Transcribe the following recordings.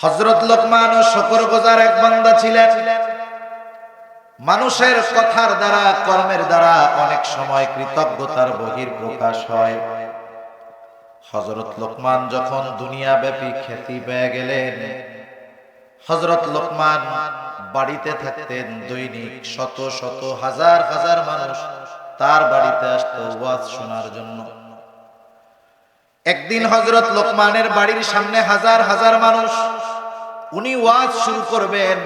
হজরত লোকমান ও শকর গোজার এক বান্দা ছিলেন। মানুষের কথার দ্বারা, কর্মের দ্বারা অনেক সময় কৃতজ্ঞতার বহির প্রকাশ হয়। হজরত লোকমান যখন দুনিয়া ব্যাপী খ্যাতি পেয়ে গেলেন হজরত লোকমান বাড়িতে থাকতেন দৈনিক শত শত হাজার হাজার মানুষ তার বাড়িতে আসতো ওয়াজ শোনার জন্য। একদিন হজরত লোকমানের বাড়ির সামনে হাজার হাজার মানুষ উনি ওয়াজ শুরু করবেন।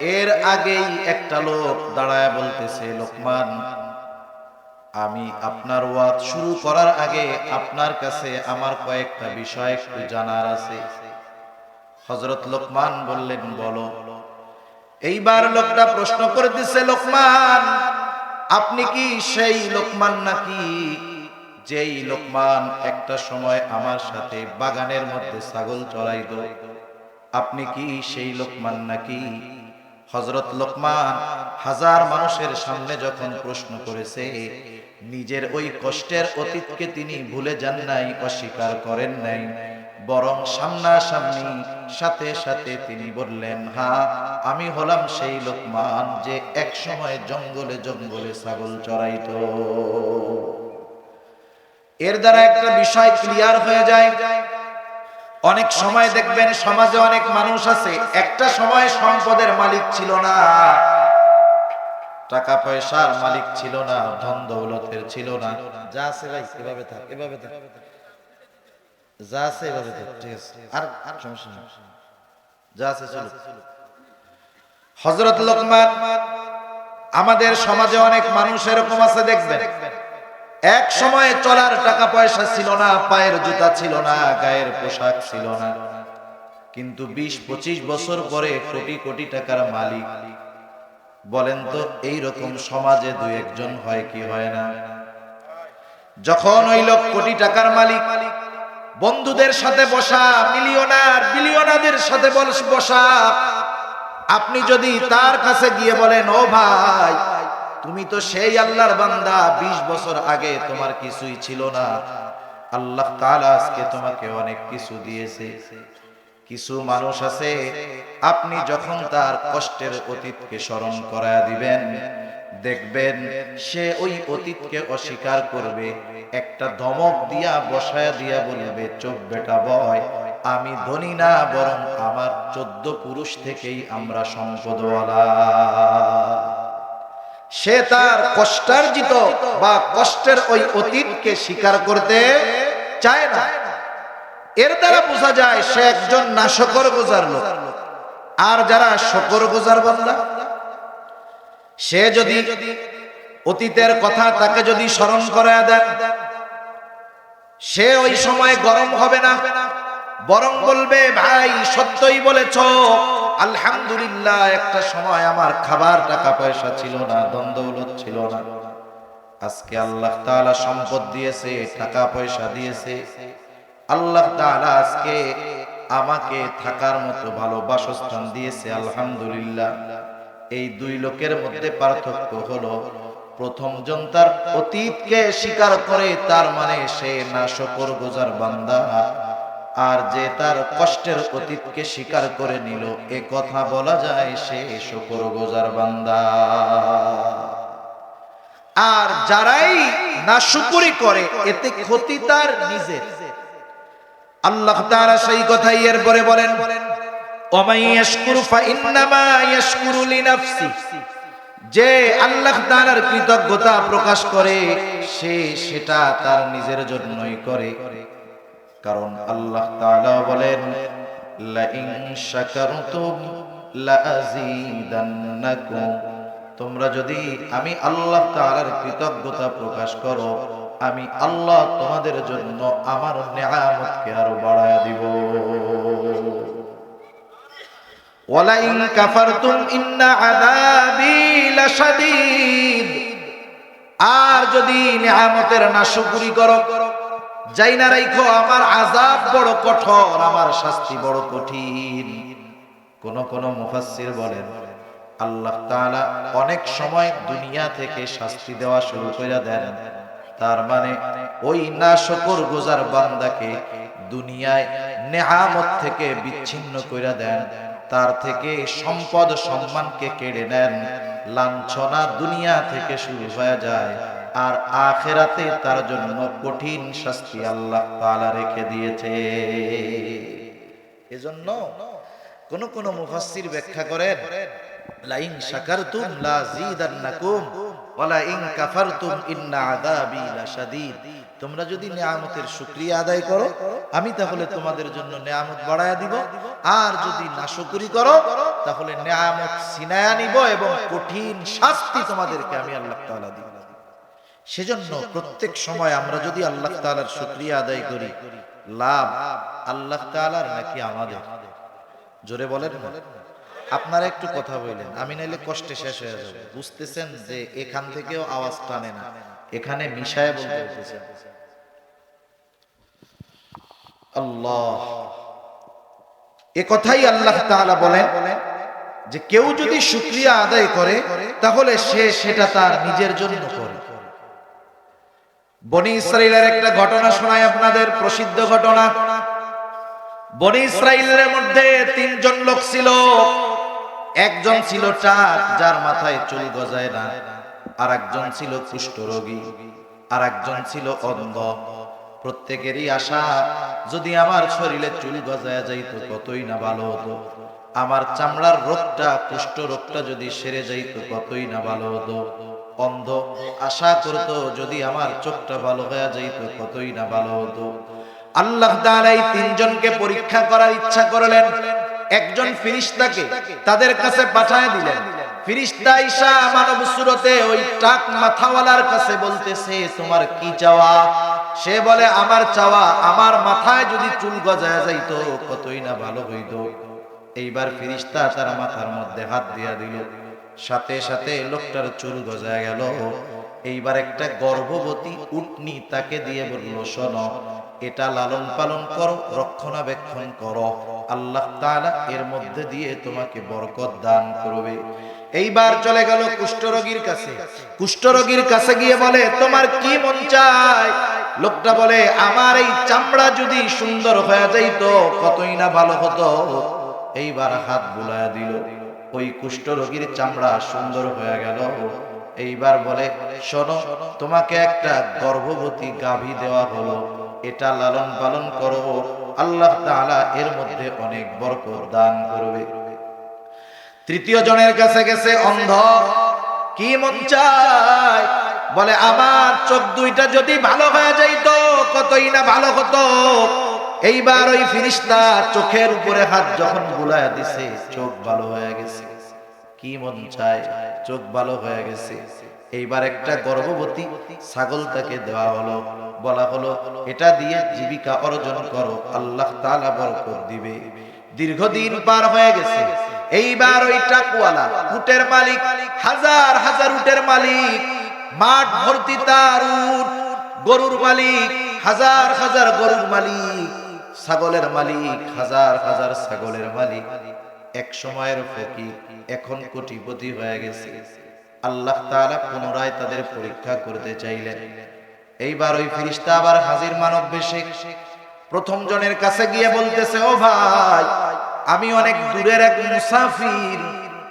এর আগেই একটা লোক দাঁড়ায় বলতেছে, লোকমান, আমি আপনার ওয়াজ শুরু করার আগে আপনার কাছে আমার কয়েকটা বিষয় একটু জানার আছে। হজরত লোকমান বললেন, বলো। এইবার লোকটা প্রশ্ন করে দিছে, লোকমান, আপনি কি সেই লোকমান নাকি যেই লোকমান একটা সময় আমার সাথে বাগানের মধ্যে ছাগল চড়াইত? আপনি কি সেই লোকমান নাকি? হজরত লোকমান হাজার মানুষের সামনে যখন প্রশ্ন করেছে, নিজের ওই কষ্টের অতীতকে তিনি ভুলে যান নাই, অস্বীকার করেন নাই। বরং সামনাসামনি সাথে সাথে তিনি বললেন হ্যাঁ আমি হলাম সেই লোকমান যে এক সময় জঙ্গলে জঙ্গলে ছাগল চড়াইতো। এর দ্বারা একটা বিষয় ক্লিয়ার হয়ে যায়। অনেক সময় দেখবেন সমাজে অনেক মানুষ আছে, একটা সময় সম্পদের মালিক ছিল না। টাকা পয়সার মালিক ছিল না, ধন দৌলতের ছিল না। যা আছে ভাই, এভাবে থাক এভাবে থাক। যা আছে এভাবে থাক, ঠিক আছে। আর আর সমস্যা নেই। যা আছে চলো হজরত লোকমান, আমাদের সমাজে অনেক মানুষ এরকম আছে, দেখবেন। এক সময় চলার টাকা পয়সা ছিল না, পায়ের জুতা ছিল না, গায়ের পোশাক ছিল না। কিন্তু বিশ পঁচিশ বছর পরে কোটি কোটি টাকার মালিক। বলেন তো এই রকম সমাজে দুই একজন হয় কি হয় না? যখন ওই লোক কোটি টাকার মালিক, বন্ধুদের সাথে বসা, মিলিয়নার বিলিয়নাদের সাথে বসা আপনি যদি তার কাছে গিয়ে বলেন, ও ভাই তুমি তো সেই আল্লাহর বান্দা ২০ বছর আগে তোমার কিছুই ছিল না। আল্লাহ তাআলা আজকে তোমাকে অনেক কিছু দিয়েছে। কিছু মানুষ আছে, আপনি যখন তার কষ্টের অতীতকে স্মরণ করায়া দিবেন, দেখবেন সে ওই অতীতকে অস্বীকার করবে। একটা ধমক দিয়া, বসায়া দিয়া বলবে, চোখ বেটা বয়, আমি ধনী না, বরং আমার চোদ্দ পুরুষ থেকেই আমরা সম্পদওয়ালা। সে তার কষ্টার্জিত বা কষ্টের ওই অতীতকে স্বীকার করতে চায় না। এর দ্বারা বোঝা যায় সে একজন না শকর গোজার লোক। আর যারা শকর গোজার বান্দা, সে যদি অতীতের কথা তাকে যদি স্মরণ করায় দেন, সে ওই সময় গরম হবে না। বরং বলবে, ভাই, সত্যই বলেছ আলহামদুলিল্লাহ, একটা সময় আমার খাবার টাকা পয়সা ছিল না দ্বন্দ্বলত ছিল না। আজকে আল্লাহ তাআলা সম্পদ দিয়েছে, টাকা পয়সা দিয়েছে। আল্লাহ তাআলা আজকে আমাকে থাকার মতো ভালো বাসস্থান দিয়েছে, আলহামদুলিল্লাহ। এই দুই লোকের মধ্যে পার্থক্য হলো, প্রথম জন তার অতীতকে স্বীকার করে, তার মানে সে না শকর গোজার বান্দা। আর যে তার কষ্টের অতীতকে স্বীকার করে নিল, এ কথা বলা যায় সে শকর গোজার বান্দা। আর যারাই না শুকুরি করে, এতে ক্ষতি তার নিজের। আল্লাহ তাআলা সেই কথাই বলেন ফাইন্নামা ইয়াশকুরু লিনাফসি। যে আল্লাহ তাআলার কৃতজ্ঞতা প্রকাশ করে, সে সেটা তার নিজের জন্যই করে। কারণ আল্লাহ তাআলা বলেন তোমরা যদি আমি আল্লাহ তাআলার কৃতজ্ঞতা প্রকাশ করো, আমি আল্লাহ তোমাদের জন্য আমার নেয়ামতকে আরও বাড়ায়া দিব। ওয়ালাইন কাফারতুম ইন্না আযাবি আর যদি নিয়ামতের নাশকরি করো যাই না রাইখো, আমার আযাব বড় কঠোর, আমার শাস্তি বড় কঠিন। কোন কোন মুফাসসির বলেন, আল্লাহ তাআলা অনেক সময় দুনিয়া থেকে শাস্তি দেওয়া শুরু করে দেন। তার মানে ওই না শকর গোজার বান্দাকে দুনিয়ায় নেহামত থেকে বিচ্ছিন্ন কইরা দেন। তার থেকে সম্পদ সম্মানকে কেড়ে নেন। লাঞ্ছনা দুনিয়া থেকে শুরু হয়ে যায়। আর আখেরাতে তার জন্য কঠিন শাস্তি আল্লাহ তাআলা রেখে দিয়েছে। এজন্য কোন কোন মুফাসসির ব্যাখ্যা করেন, লাইন ইন্না তোমরা যদি নিয়ামতের আদায় করো, আমি তাহলে তোমাদের জন্য নিয়ামত বাড়ায়া দিব। আর যদি নাশকরি করো, তাহলে নিয়ামত সিনায়া নিব এবং কঠিন শাস্তি তোমাদেরকে আমি আল্লাহ তাআলা দিব। সেজন্য প্রত্যেক সময় আমরা যদি আল্লাহ তাআলার শুকরিয়া আদায় করি লাভ আল্লাহ তাআলার নাকি আমাদের? জোরে বলেন আপনারা একটু কথা বললেন। আমি নাইলে কষ্টে শেষ হয়ে যাব। বুঝতেছেন যে এখান থেকেও আওয়াজ টানে না। এখানে মিশায় বলতে আল্লাহ। এ কথাই আল্লাহ তাআলা বলেন যে কেউ যদি শুকরিয়া আদায় করে তাহলে সে সেটা তার নিজের জন্য করে। বনি ইসরাইলের একটা ঘটনা শোনায় আপনাদের, প্রসিদ্ধ ঘটনা। বনি ইসরাইলের মধ্যে তিনজন লোক ছিল। একজন ছিল চাঁদ, যার মাথায় চুল গজায় না। আর একজন ছিল কুষ্ঠরোগী আর একজন ছিল অন্ধ। প্রত্যেকেরই আশা, যদি আমার শরীরে চুল গজায় যাইতো, কতই না ভালো হতো। আমার চামড়ার রোগটা, কুষ্ঠ রোগটা যদি সেরে যাইতো, কতই না ভালো হতো। অন্ধ আশা করতো যদি আমার চোখটা ভালো হয়ে যাইতো কতই না ভালো হতো। আল্লাহ এই তিনজনকে পরীক্ষা করার ইচ্ছা করলেন। একজন ফিরিস্তাকে তাদের কাছে পাঠায় দিলেন। ফিরিস্তা ঈশা মানব সুরতে ওই টাক মাথাওয়ালার কাছে বলতেছে, তোমার কি চাওয়া? সে বলে, আমার চাওয়া, আমার মাথায় যদি চুল গজায় যাইতো কতই না ভালো হইতো। এইবার ফিরিস্তা তার মাথার মধ্যে হাত দিয়া দিল। সাথে সাথে লোকটার চুল গজায় গেল। এইবার একটা গর্ভবতী উটনি তাকে দিয়ে বলল, শোনো, এটা লালন পালন করো, রক্ষণাবেক্ষণ করো। আল্লাহ এর মধ্যে দিয়ে তোমাকে বরকত দান করবে। এইবার চলে গেল কুষ্ঠরোগীর কাছে। কুষ্ঠরোগীর কাছে গিয়ে বলে, তোমার কি মন চায়? লোকটা বলে, আমার এই চামড়া যদি সুন্দর হয়ে যাইতো, কতই না ভালো হতো? এইবার হাত বুলায়া দিল। ওই কুষ্ঠ রোগীর চামড়া সুন্দর হয়ে গেল। এইবার বলে, শোনো, তোমাকে একটা গর্ভবতী গাভী দেওয়া হলো। এটা লালন পালন করো। আল্লাহ তাআলা এর মধ্যে অনেক বরকত দান করবে। তৃতীয় জনের কাছে গেছে অন্ধ, কি মন চায়? বলে, আমার চোখ দুইটা যদি ভালো হয়ে যাইতো, কতই না ভালো হতো? এইবার ওই ফিরিস্তা চোখের উপরে হাত যখন বুলায় দিছে, চোখ ভালো হয়ে গেছে। কি মন চায়? চোখ ভালো হয়ে গেছে। এইবার একটা গর্ভবতী ছাগল তাকে দেওয়া হলো। বলা হলো, এটা দিয়ে জীবিকা অর্জন করো, আল্লাহ তাআলা বরকত দিবে। দীর্ঘদিন পার হয়ে গেছে। এইবার ওই টাকুয়ালা, উটের মালিক, হাজার হাজার উটের মালিক, মাঠ ভর্তি তার উট, গরুর মালিক, হাজার হাজার গরুর মালিক ছাগলের মালিক, হাজার হাজার ছাগলের মালিক। এক সময়ের ফকির, এখন কোটিপতি হয়ে গেছে। আল্লাহ তাআলা পুনরায় তাদের পরীক্ষা করতে চাইলেন। এইবার ওই ফিরিস্তা আবার হাজির মানব বেশে। প্রথম জনের কাছে গিয়ে বলতেছে, ও ভাই, আমি অনেক দূরের এক মুসাফির।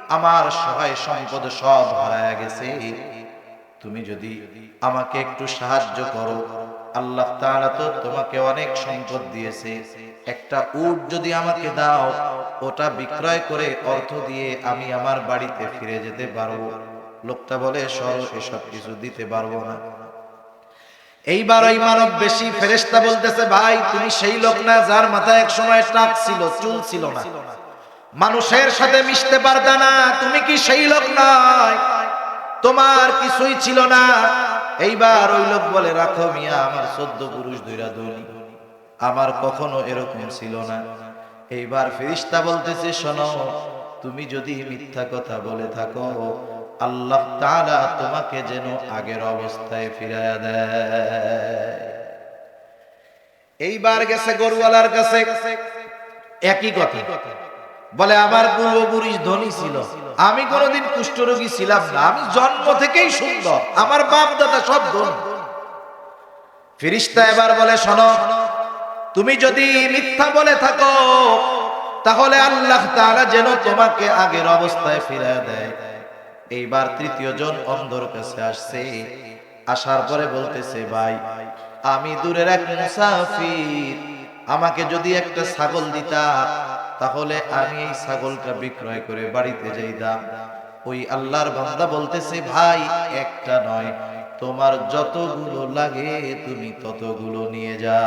আমার সহায় সম্পদ সব হারায় গেছে। তুমি যদি আমাকে একটু সাহায্য করো, আল্লাহ তাআলা তো তোমাকে অনেক সম্পদ দিয়েছে। একটা উট যদি আমাকে দাও, ওটা বিক্রয় করে অর্থ দিয়ে আমি আমার বাড়িতে ফিরে যেতে পারব। লোকটা বলে, সর, এসব কিছু দিতে পারব না। এইবার ওই মানব বেশি ফেরেস্তা বলতেছে, ভাই, তুমি সেই লোক না যার মাথায় এক সময় টাক ছিল, চুল ছিল না। মানুষের সাথে মিশতে পারতা না, তুমি কি সেই লোক নয়? তোমার কিছুই ছিল না। এইবার ওই লোক বলে, রাখো মিয়া, আমার সদ্য পুরুষ দুইরা দলি আমার কখনো এরকম ছিল না। এইবার ফেরিস্তা বলতেছে, শোনো, তুমি যদি মিথ্যা কথা বলে থাকো, আল্লাহ তাআলা তোমাকে যেন আগের অবস্থায় ফিরাইয়া দেয়। এইবার গেছে গরুওয়ালার কাছে। একই কথা। বলে, আমার পূর্বপুরুষ ধনী ছিল। আমি কোনোদিন কুষ্ঠরোগী ছিলাম না। আমি জন্ম থেকেই সুন্দর। আমার বাপ দাদা সব ধনী। ফিরিস্তা এবার বলে, শোনো, তুমি যদি মিথ্যা বলে থাকো, তাহলে আল্লাহ তাআলা যেন তোমাকে আগের অবস্থায় ফিরিয়ে দেয়। এইবার তৃতীয় জন অন্ধর কাছে আসছে। আসার পরে বলতেছে, ভাই, আমি দূরের এক মুসাফির। আমাকে যদি একটা ছাগল দিতা তাহলে আমি এই ছাগলটা বিক্রয় করে বাড়িতে যাইতাম ওই আল্লাহর বান্দা বলতেছে, ভাই, একটা নয়, তোমার যতগুলো লাগে তুমি ততগুলো নিয়ে যা